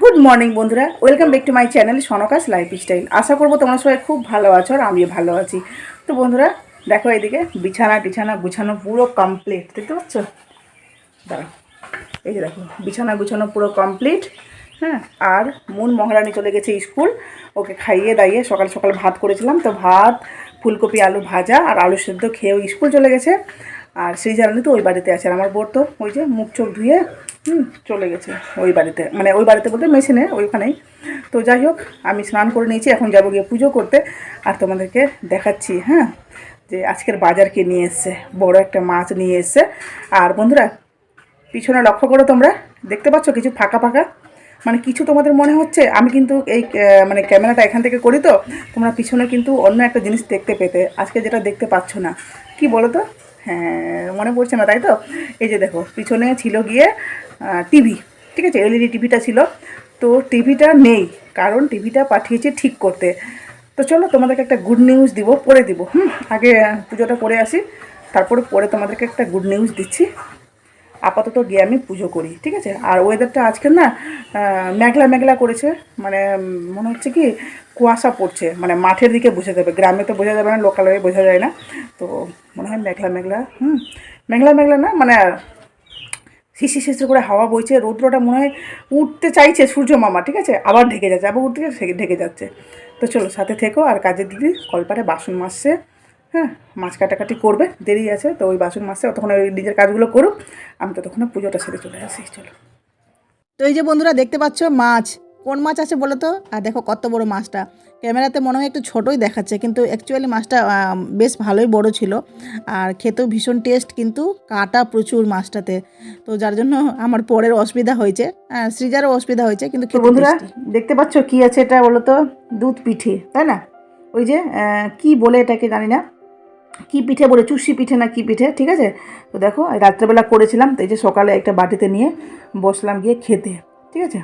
Good morning বন্ধুরা। Welcome back to my channel সনকাস lifestyle আশা করব তোমরা সবাই খুব ভালো আছো আর আমিও ভালো আছি। তো বন্ধুরা, দেখো এদিকে বিছানা টিছানা গুছানো পুরো কমপ্লিট দেখতে পাচ্ছ? দাঁড়াও। এই যে দেখো, বিছানা গুছানো পুরো কমপ্লিট হ্যাঁ আর মন মহারানী চলে গেছে স্কুল। ওকে খাইয়ে দাইয়ে সকাল সকাল ভাত করেছিলাম। তো ভাত, ফুলকপি, আলু ভাজা আর আলু সেদ্ধ খেয়েও স্কুল চলে গেছে। আর সেই জার্নি তো ওই বাড়িতে আছে। আর আমার বোর তো ওই যে মুখ চোখ ধুয়ে হুম, চলে গেছে ওই বাড়িতে। মানে ওই বাড়িতে বলতে মেশিনে, ওইখানেই। তো যাই হোক, আমি স্নান করে নিয়েছি, এখন যাব গিয়ে পুজো করতে আর তোমাদেরকে দেখাচ্ছি হ্যাঁ যে আজকের বাজার কে নিয়ে এসছে। বড় একটা মাছ নিয়ে এসছে। আর বন্ধুরা, পিছনে লক্ষ্য করো তোমরা, দেখতে পাচ্ছ কিছু ফাঁকা ফাঁকা? মানে কিছু তোমাদের মনে হচ্ছে? আমি কিন্তু এই মানে ক্যামেরাটা এখান থেকে করি তো, তোমরা পিছনে কিন্তু অন্য একটা জিনিস দেখতে পেতে। আজকে যেটা দেখতে পাচ্ছ না। কি বলো তো? হ্যাঁ মনে পড়ছে না, তাই তো? এই যে দেখো, পিছনে ছিল গিয়ে টিভি, ঠিক আছে? এলইডি টিভিটা ছিল। তো টিভিটা নেই, কারণ টিভিটা পাঠিয়েছে ঠিক করতে। তো চলো, তোমাদেরকে একটা গুড নিউজ দিব, পরে দিব, হুম? আগে পুজোটা করে আসি, তারপরে পরে তোমাদেরকে একটা গুড নিউজ দিচ্ছি। আপাতত গিয়ে আমি পুজো করি, ঠিক আছে? আর ওয়েদারটা আজকে না মেঘলা মেঘলা করেছে মানে মনে হচ্ছে কি, কুয়াশা পড়ছে মানে মাঠের দিকে বোঝা যাবে, গ্রামে তো বোঝা যাবে না লোকাল হয়ে বোঝা যায় না। তো মনে হয় মেঘলা মেঘলা, হুম? মেঘলা মেঘলা না মানে শিশি শিশির করে হাওয়া বইছে, রৌদ্রটা মনে হয় উঠতে চাইছে সূর্য মামা, ঠিক আছে? আবার ঢেকে যাচ্ছে, আবার উঠতে ঢেকে যাচ্ছে। তো চলো, সাথে থেকো আর কাজের দিদি কলপারে বাসন মাসছে হ্যাঁ? মাছ কাটাকাটি করবে, দেরি আছে, তো ওই বাসন মাসছে তখন ওই নিজের কাজগুলো করুক। আমি তো তখন পুজোটা সেরে চলে আসি, চলো। তো এই যে বন্ধুরা, দেখতে পাচ্ছ মাছ। কোন মাছ আছে বলো তো? আর দেখো কত বড় মাছটা। ক্যামেরাতে মনে হয় একটু ছোটোই দেখাচ্ছে কিন্তু অ্যাকচুয়ালি মাছটা বেশ ভালোই বড় ছিল। আর খেতেও ভীষণ টেস্ট কিন্তু কাটা প্রচুর মাছটাতে। তো যার জন্য আমার পরের অসুবিধা হয়েছে। সৃজারও অসুবিধা হয়েছে কিন্তু বন্ধুরা দেখতে পাচ্ছ কি আছে এটা বলো তো? দুধ পিঠে তাই না? ওই যে কি বলে এটাকে জানি না। কি পিঠে বলে চুষি পিঠে না কি পিঠে ঠিক আছে? তো দেখো রাত্রেবেলা করেছিলাম তো এই যে সকালে একটা বাটিতে নিয়ে বসলাম গিয়ে খেতে ঠিক আছে?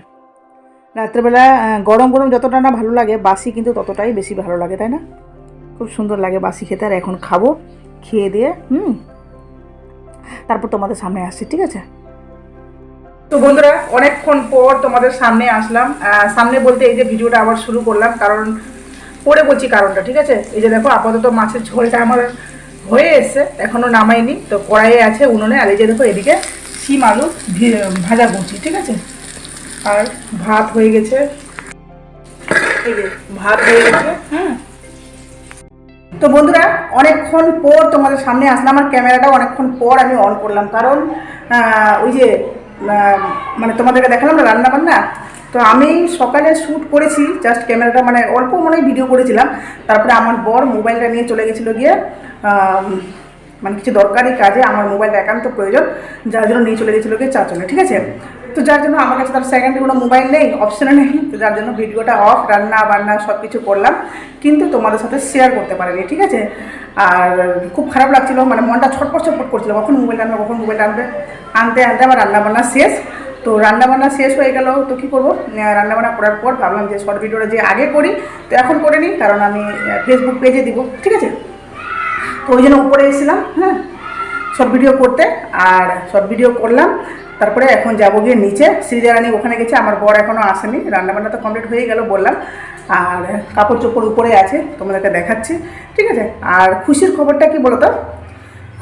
রাত্রেবেলা গরম গরম যতটা না ভালো লাগে, বাসি কিন্তু ততটাই বেশি ভালো লাগে, তাই না? খুব সুন্দর লাগে বাসি খেতে, আর এখন খাব, খেয়ে দিয়ে, হুম? তারপর তোমাদের সামনে আসছি, ঠিক আছে? তো বন্ধুরা, অনেকক্ষণ পর তোমাদের সামনে আসলাম। সামনে বলতে এই যে ভিডিওটা আবার শুরু করলাম, কারণ পরে বলছি কারণটা, ঠিক আছে? এই যে দেখো, আপাতত মাছের ঝোলটা আমার হয়ে এসছে এখনও নামাইনি, তো কড়াইয়ে আছে উনুনে, আর এই যে দেখো, এদিকে শিম আলু ভাজা করছি ঠিক আছে? আর ভাত হয়ে গেছে। ভাত হয়ে গেছে হ্যাঁ তো বন্ধুরা, অনেকক্ষণ পর তোমাদের সামনে আসলাম আমার ক্যামেরাটাও অনেকক্ষণ পর আমি অন করলাম। কারণ ওই যে মানে তোমাদেরকে দেখালাম না রান্না বান্না তো আমি সকালে শ্যুট করেছি, জাস্ট ক্যামেরাটা মানে অল্প মনে ভিডিও করেছিলাম। তারপরে আমার বর মোবাইলটা নিয়ে চলে গেছিল গিয়ে মানে কিছু দরকারি কাজে, আমার মোবাইলটা একান্ত প্রয়োজন, যার জন্য নিয়ে চলে গেছিল গিয়ে চারজনে ঠিক আছে? তো যার জন্য আমার কাছে তার সেকেন্ডে কোনো মোবাইল নেই অপশনে নেই, তো যার জন্য ভিডিওটা অফ রান্না বান্না সব কিছু করলাম, কিন্তু তোমাদের সাথে শেয়ার করতে পারিনি, ঠিক আছে? আর খুব খারাপ লাগছিল মানে মনটা ছটপট ছটপট করছিল, কখন মোবাইল আনবে, কখন মোবাইল আনবে, আনতে আনতে আমার রান্না বান্না শেষ। তো রান্না বান্না শেষ হয়ে গেল, তো কী করব? রান্না বান্না করার পর ভাবলাম যে শর্ট ভিডিওটা যে আগে করি, তো এখন করে নিই, কারণ আমি ফেসবুক পেজে দিব, ঠিক আছে? তো ওই জন্য উপরে এসেছিলাম হ্যাঁ? শর্ট ভিডিও করতে, আর শর্ট ভিডিও করলাম তারপরে এখন যাব গিয়ে নিচে। শ্রীজারানি ওখানে গেছে, আমার বর এখনও আসেনি। রান্নাবান্না তো কমপ্লিট হয়ে গেল বললাম। আর কাপড় চোপড় উপরে আছে, তোমাদেরকে দেখাচ্ছি। ঠিক আছে? আর খুশির খবরটা কি বলো তো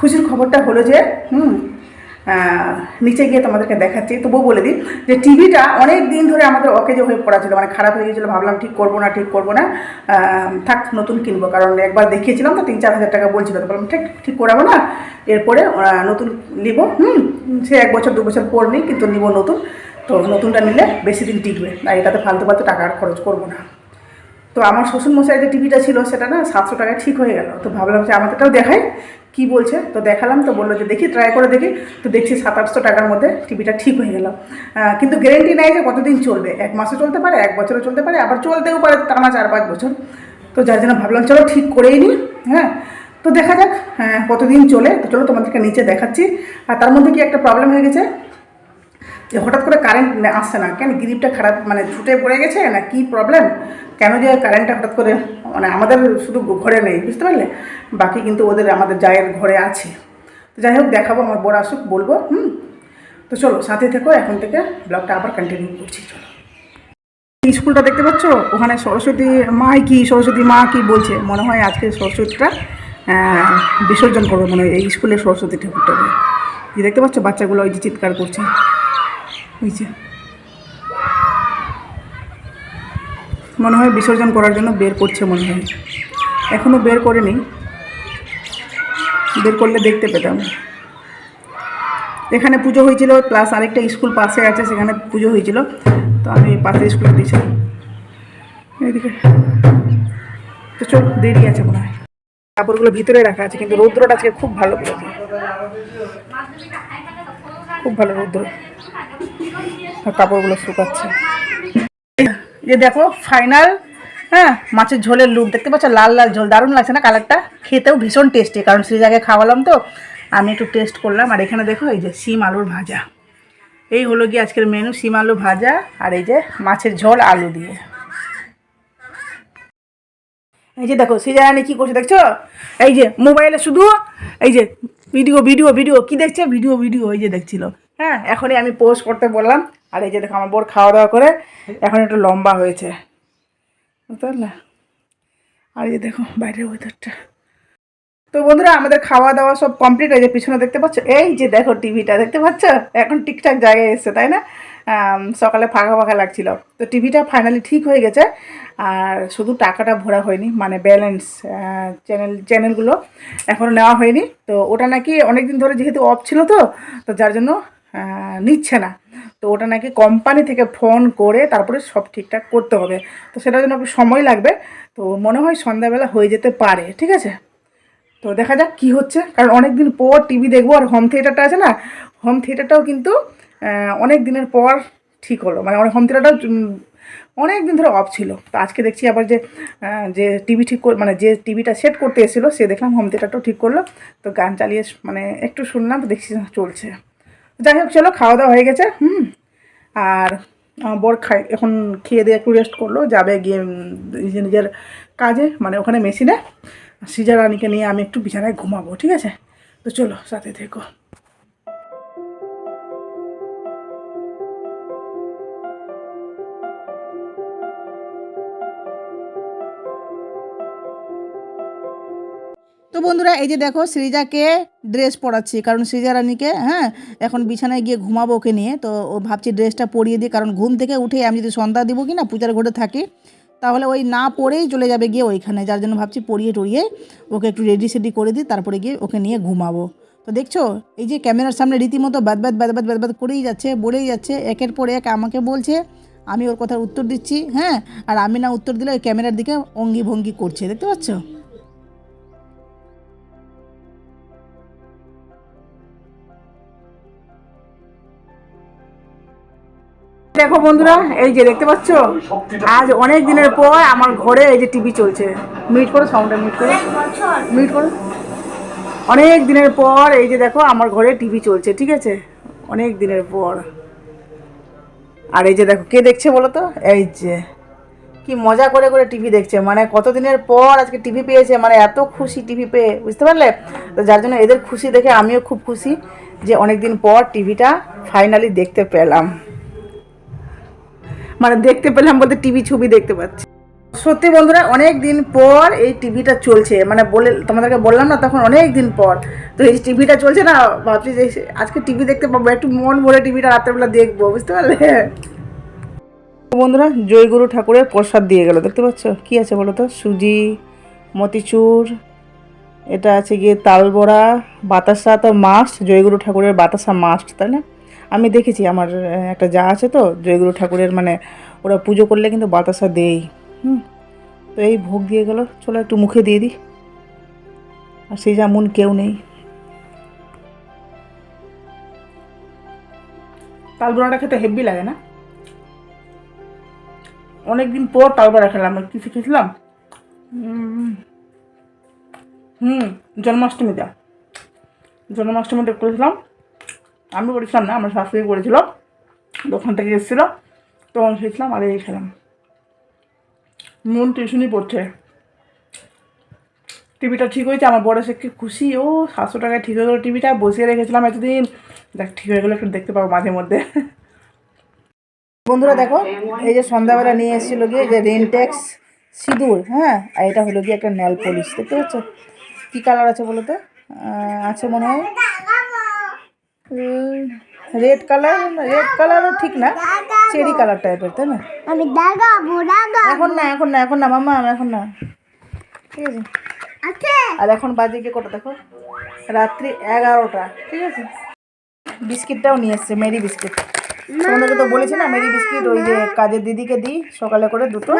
খুশির খবরটা হলো যে, হুম নিচে গিয়ে তোমাদেরকে দেখাচ্ছি। তবুও বলে দিই যে টিভিটা অনেক দিন ধরে আমাদের অকেজে হয়ে পড়া ছিল মানে খারাপ হয়ে গেছিল ভাবলাম ঠিক করব না, ঠিক করব না। থাক, নতুন কিনবো, কারণ একবার দেখিয়েছিলাম তো তিন, চার হাজার টাকা বলছিল, তো বললাম, ঠিক ঠিক করাবো না। এরপরে নতুন নিব, হুম, সে এক বছর, দু বছর পর নিই, কিন্তু নিব নতুন। তো নতুনটা নিলে বেশি দিন টিকবে, আর এটাতে ফালতু ফালতু টাকা আর খরচ করব না। তো আমার শ্বশুরমশাই যে টিভিটা ছিল, সেটা না সাতশো টাকায় ঠিক হয়ে গেল। তো ভাবলাম যে আমাদেরটাও দেখাই কি বলছে? তো দেখালাম তো বলল যে দেখি ট্রাই করে দেখি। তো দেখছি সাত আটশো টাকার মধ্যে টিভিটা ঠিক হয়ে গেল। কিন্তু গ্যারেন্টি নেই যে কতদিন চলবে। এক মাসও চলতে পারে এক বছরও চলতে পারে আবার চলতেও পারে টানা চার পাঁচ বছর। তো যার জন্য ভাবলাম চলো ঠিক করেই নিই হ্যাঁ তো দেখা যাক হ্যাঁ, কতদিন চলে। তো চলো তোমাদেরকে নিচে দেখাচ্ছি। আর তার মধ্যে কি একটা প্রবলেম হয়ে গেছে? যে হঠাৎ করে কারেন্ট আসছে না। কেন গ্রিপটা খারাপ মানে ছুটে পড়ে গেছে না কি প্রবলেম কেন যে কারেন্টটা হঠাৎ করে মানে আমাদের শুধু ঘরে নেই, বুঝতে পারলে? বাকি কিন্তু ওদের, আমাদের জায়ের ঘরে আছে। তো যাই হোক, দেখাবো, আমার বড় আসুক, বলব, হুম? তো চলো, সাথে থেকো, এখন থেকে ব্লগটা আবার কন্টিনিউ করছি, চলো। স্কুলটা দেখতে পাচ্ছ? ওখানে সরস্বতী মাই কি, সরস্বতী মা কি বলছে? মনে হয় আজকে সরস্বতীটা বিসর্জন করবে, মনে হয় এই স্কুলের সরস্বতী ঠাকুরটাকে। দেখতে পাচ্ছ? বাচ্চাগুলো ওই যে চিৎকার করছে। ওই যে। মনে হয় বিসর্জন করার জন্য বের করছে মনে হয়। এখনও বের করেনি। বের করলে দেখতে পেতাম। এখানে পুজো হয়েছিল প্লাস আরেকটা স্কুল পাশে আছে, সেখানে পুজো হয়েছিল। তো আমি পাশে স্কুলে দিয়েছিলাম এইদিকে। তো দেরি আছে মনে হয়। কাপড়গুলো ভিতরে রাখা আছে, কিন্তু রৌদ্রটা আজকে খুব ভালো খুব ভালো রৌদ্র। কাপড়গুলো শুকাচ্ছে। যে দেখো ফাইনাল হ্যাঁ মাছের ঝোলের লুক দেখতে পাচ্ছ, লাল লাল ঝোল, দারুণ লাগছে না কালারটা খেতেও ভীষণ টেস্টি কারণ সেই জায়গায় খাওয়ালাম তো। আমি একটু টেস্ট করলাম, আর এখানে দেখো, এই যে শিম আলুর ভাজা। এই হলো গিয়ে আজকের মেনু শিম আলু ভাজা, আর এই যে মাছের ঝোল আলু দিয়ে। এই যে দেখো জায়গায় কী করছে, দেখছ? এই যে মোবাইলে শুধু, এই যে ভিডিও ভিডিও ভিডিও কি দেখছে? ভিডিও ভিডিও এই যে দেখছিল। হ্যাঁ এখনই আমি পোস্ট করতে বললাম। আর এই যে দেখো আমার বোর খাওয়া দাওয়া করে এখন একটু লম্বা হয়েছে। বুঝতে পারলে? আর এই যে দেখো বাইরের ওয়েদারটা তো বন্ধুরা, আমাদের খাওয়া দাওয়া সব কমপ্লিট হয়েছে পিছনে দেখতে পাচ্ছ? এই যে দেখো টিভিটা দেখতে পাচ্ছ? এখন ঠিকঠাক জায়গায় এসছে, তাই না? সকালে ফাঁকা ফাঁকা লাগছিল। তো টিভিটা ফাইনালি ঠিক হয়ে গেছে। আর শুধু টাকাটা ভরা হয়নি মানে ব্যালেন্স চ্যানেল চ্যানেলগুলো এখনও নেওয়া হয়নি। তো ওটা নাকি অনেক দিন ধরে যেহেতু অফ ছিল তো তো যার জন্য নিচ্ছে না। তো ওটা নাকি কোম্পানি থেকে ফোন করে তারপরে সব ঠিকঠাক করতে হবে। তো সেটার জন্য একটু সময় লাগবে। তো মনে হয় সন্ধ্যাবেলা হয়ে যেতে পারে, ঠিক আছে? তো দেখা যাক কি হচ্ছে। কারণ অনেক দিন পর টিভি দেখব আর হোম থিয়েটারটা আছে না? হোম থিয়েটারটাও কিন্তু অনেক দিনের পর ঠিক হলো। মানে অনেক হোম থিয়েটারটাও অনেক দিন ধরে অফ ছিল। তো আজকে দেখছি আবার যে যে টিভি ঠিক কর- মানে যে টিভিটা সেট করতে এসেছিল, সে দেখলাম হোম থিয়েটারটাও ঠিক করল। তো গান চালিয়ে মানে একটু শুনলাম, তো দেখছি চলছে। যাই হোক, চলো, খাওয়া দাওয়া হয়ে গেছে, হুম। আর বর খাই এখন খেয়ে দিয়ে একটু রেস্ট করল, যাবে গিয়ে নিজের নিজের কাজে মানে ওখানে মেশিনে। সিজা রানীকে নিয়ে আমি একটু বিছানায় ঘুমাবো, ঠিক আছে? তো চলো, সাথে থেকো। তো বন্ধুরা, এই যে দেখো সৃজাকে ড্রেস পরাচ্ছি, কারণ সৃজা রানীকে হ্যাঁ এখন বিছানায় গিয়ে ঘুমাবো ওকে নিয়ে। তো ও ভাবছি ড্রেসটা পরিয়ে দিই, কারণ ঘুম থেকে উঠে আমি যদি সন্ধ্যা দিব কি না পূজার ঘরে থাকি, তাহলে ওই না পরেই চলে যাবে গিয়ে ওইখানে। যার জন্য ভাবছি পরিয়ে টরিয়ে ওকে একটু রেডি সেডি করে দিই, তারপরে গিয়ে ওকে নিয়ে ঘুমাবো। তো দেখছ, এই যে ক্যামেরার সামনে রীতিমতো ব্যাদ ব্যাদ ব্যাদ ব্যাদ ব্যাদ ব্যাদ করেই যাচ্ছে, বলেই যাচ্ছে, একের পর এক আমাকে বলছে, আমি ওর কথার উত্তর দিচ্ছি হ্যাঁ আর আমি না উত্তর দিলে ওই ক্যামেরার দিকে অঙ্গি ভঙ্গি করছে। দেখতে পাচ্ছ? দেখো বন্ধুরা, এই যে দেখতে পাচ্ছ? আজ অনেক দিনের পর আমার ঘরে এই যে টিভি চলছে। মিট করো সাউন্ডটা মিট করো। মিট করো। অনেক দিনের পর এই যে দেখো, আমার ঘরে টিভি চলছে, ঠিক আছে? অনেক দিনের পর। আর এই যে দেখো, কে দেখছে বলো তো? এই যে, কি মজা করে করে টিভি দেখছে। মানে কতদিনের পর আজকে টিভি পেয়েছে মানে এত খুশি টিভি পেয়ে, বুঝতে পারলে? তো যার জন্য এদের খুশি দেখে আমিও খুব খুশি যে অনেক দিন পর টিভিটা ফাইনালি দেখতে পেলাম। মানে দেখতে পেলাম বলতে টিভি ছবি দেখতে পাচ্ছি। সত্যি বন্ধুরা অনেক দিন পর এই টিভিটা চলছে। মানে বলে, তোমাদেরকে বললাম না, তখন অনেক দিন পর। তো এই টিভিটা চলছে না, ভাবছি যে আজকে টিভি দেখতে পাবো, একটু মন ভরে টিভিটা রাত্রেবেলা দেখব, বুঝতে পারলে? বন্ধুরা, জয়গুরু ঠাকুরের প্রসাদ দিয়ে গেল, দেখতে পাচ্ছ? কি আছে বলো তো? সুজি, মতিচুর, এটা আছে গিয়ে তালবড়া, বাতাসা তো মাস্ট জয়গুরু ঠাকুরের বাতাসা মাস্ট তাই না? আমি দেখেছি আমার একটা যা আছে তো জয়গুরু ঠাকুরের মানে ওরা পুজো করলে কিন্তু বাতাসা দেই। হুম তো এই ভোগ দিয়ে গেল চলো একটু মুখে দিয়ে দিই। আর সেই যেমন কেউ নেই। তালবড়াটা খেতে হেভি লাগে না? অনেকদিন পর তালবড়া খেলাম কি শিখেছিলাম উম, হুম জন্মাষ্টমীতে। জন্মাষ্টমীতে করেছিলাম। আমি করেছিলাম না, আমার শাশুড়ি করেছিল দোকান থেকে এসেছিল তখন খেয়েছিলাম আর এই খেলাম। মন টিউশনই পড়ছে। টিভিটা ঠিক হয়েছে, আমার বড় সে খুশি, ও সাতশো টাকায় ঠিক হয়ে গেলো টিভিটা, বসিয়ে রেখেছিলাম এতদিন। দেখ ঠিক হয়ে গেলো, একটু দেখতে পাবো মাঝে মধ্যে। বন্ধুরা দেখো, এই যে সন্ধ্যাবেলা নিয়ে এসেছিল গিয়ে যে রেনটেক্স সিঁদুর হ্যাঁ আর এটা হলো গিয়ে একটা নেল পলিশ, দেখতে পাচ্ছ? কী কালার আছে বলো তো? আছে মনে হয়? রেড কালার রেড কালারও ঠিক না চেরি কালার টাইপের তাই না? আমি দাগাবো দাগা। এখন না এখন না এখন না মামা এখন না। ঠিক আছে? আছে। আর এখন বাজে গিয়ে কটা দেখো? রাত্রি এগারোটা ঠিক আছে? বিস্কিটটাও নিয়ে এসছে মেরি বিস্কিট। তোমাদেরকে তো বলেছি না মেরি বিস্কিট ওই যে কাজের দিদিকে দিই সকালে করে দুটো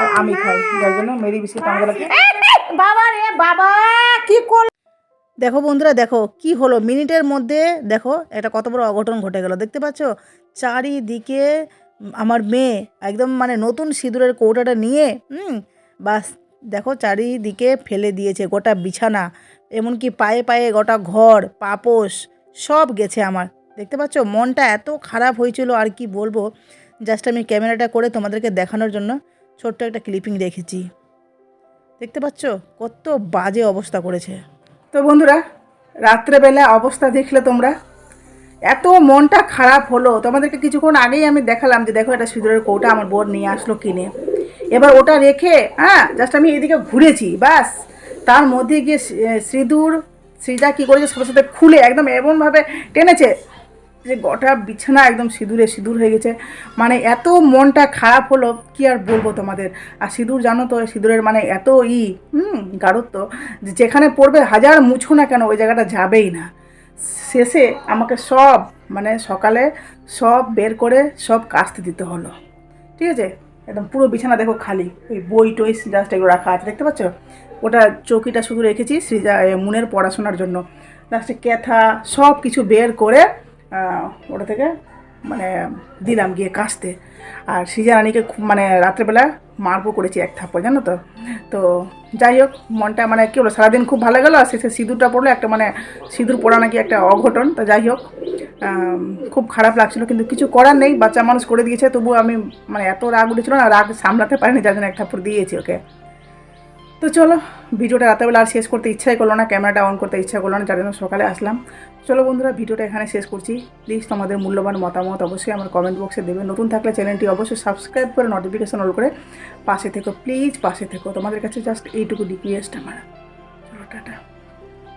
আর আমি খাই। যার জন্য মেরি বিস্কিট আমাদেরকে বাবা রে বাবা কি কর দেখো বন্ধুরা, দেখো কি হলো? মিনিটের মধ্যে দেখো এটা কত বড় অঘটন ঘটে গেল। দেখতে পাচ্ছ? চারিদিকে আমার মেয়ে একদম মানে নতুন সিঁদুরের কৌটাটা নিয়ে, হুম, বাস দেখো চারিদিকে ফেলে দিয়েছে গোটা বিছানা, এমনকি পায়ে পায়ে গোটা ঘর, পাপোশ সব গেছে আমার। দেখতে পাচ্ছ? মনটা এত খারাপ হয়েছিল, আর কি বলব? জাস্ট আমি ক্যামেরাটা করে তোমাদেরকে দেখানোর জন্য ছোট্ট একটা ক্লিপিং রেখেছি দেখতে পাচ্ছ? কত বাজে অবস্থা করেছে। তো বন্ধুরা, রাত্রেবেলা অবস্থা দেখলে তোমরা? এত মনটা খারাপ হলো। তোমাদেরকে কিছুক্ষণ আগেই আমি দেখালাম যে দেখো একটা সিঁদুরের কৌটা আমার বোন নিয়ে আসলো কিনে। এবার ওটা রেখে হ্যাঁ জাস্ট আমি এদিকে ঘুরেছি বাস তার মধ্যে গিয়ে সিঁদুর, সৃজা কী করেছে সাথে সাথে খুলে একদম এমনভাবে টেনেছে যে গোটা বিছানা একদম সিঁদুরে সিঁদুর হয়ে গেছে। মানে এত মনটা খারাপ হলো, কি আর বলব তোমাদের? আর সিঁদুর জানো তো, সিঁদুরের মানে এত ই, হুম, গাঢ়ত্ব যেখানে পড়বে হাজার মুছো না কেন ওই জায়গাটা যাবেই না। শেষে আমাকে সব মানে সকালে সব বের করে সব কাস্তে দিতে হলো। ঠিক আছে? একদম পুরো বিছানা দেখো খালি। ওই বই টই জাস্ট এগুলো রাখা আছে, দেখতে পাচ্ছ? ওটা চৌকিটা শুধু রেখেছি, সৃজা মুনের পড়াশোনার জন্য। লাস্টে ক্যাথা সব কিছু বের করে ওটা থেকে মানে দিলাম গিয়ে কাচতে। আর সৃজা রানীকে খুব মানে রাত্রেবেলা মারবো করেছি এক থাপ্পড়, জানো তো? তো যাই হোক, মনটা মানে কী হলো সারাদিন খুব ভালো গেলো, আর শেষে সিঁদুরটা পড়ল, একটা মানে সিঁদুর পড়া নাকি একটা অঘটন, তো যাই হোক খুব খারাপ লাগছিল, কিন্তু কিছু করার নেই, বাচ্চা মানুষ করে দিয়েছে তবু আমি মানে এত রাগ উঠেছিল না, রাগ সামলাতে পারিনি, যার জন্য এক থাপ্পড় দিয়েছি ওকে। তো চলো, ভিডিওটা রাতেবেলা আর শেষ করতে ইচ্ছাই করল না ক্যামেরাটা অন করতে ইচ্ছা করল না, যার জন্য সকালে আসলাম। চলো বন্ধুরা, ভিডিওটা এখানে শেষ করছি। প্লিজ তোমাদের মূল্যবান মতামত অবশ্যই আমার কমেন্ট বক্সে দেবে। নতুন থাকলে চ্যানেলটি অবশ্যই সাবস্ক্রাইব করে নোটিফিকেশন অল করে পাশে থেকো প্লিজ পাশে থেকো। তোমাদের কাছে জাস্ট এইটুকু রিকোয়েস্ট আমার। চলো, টাটা।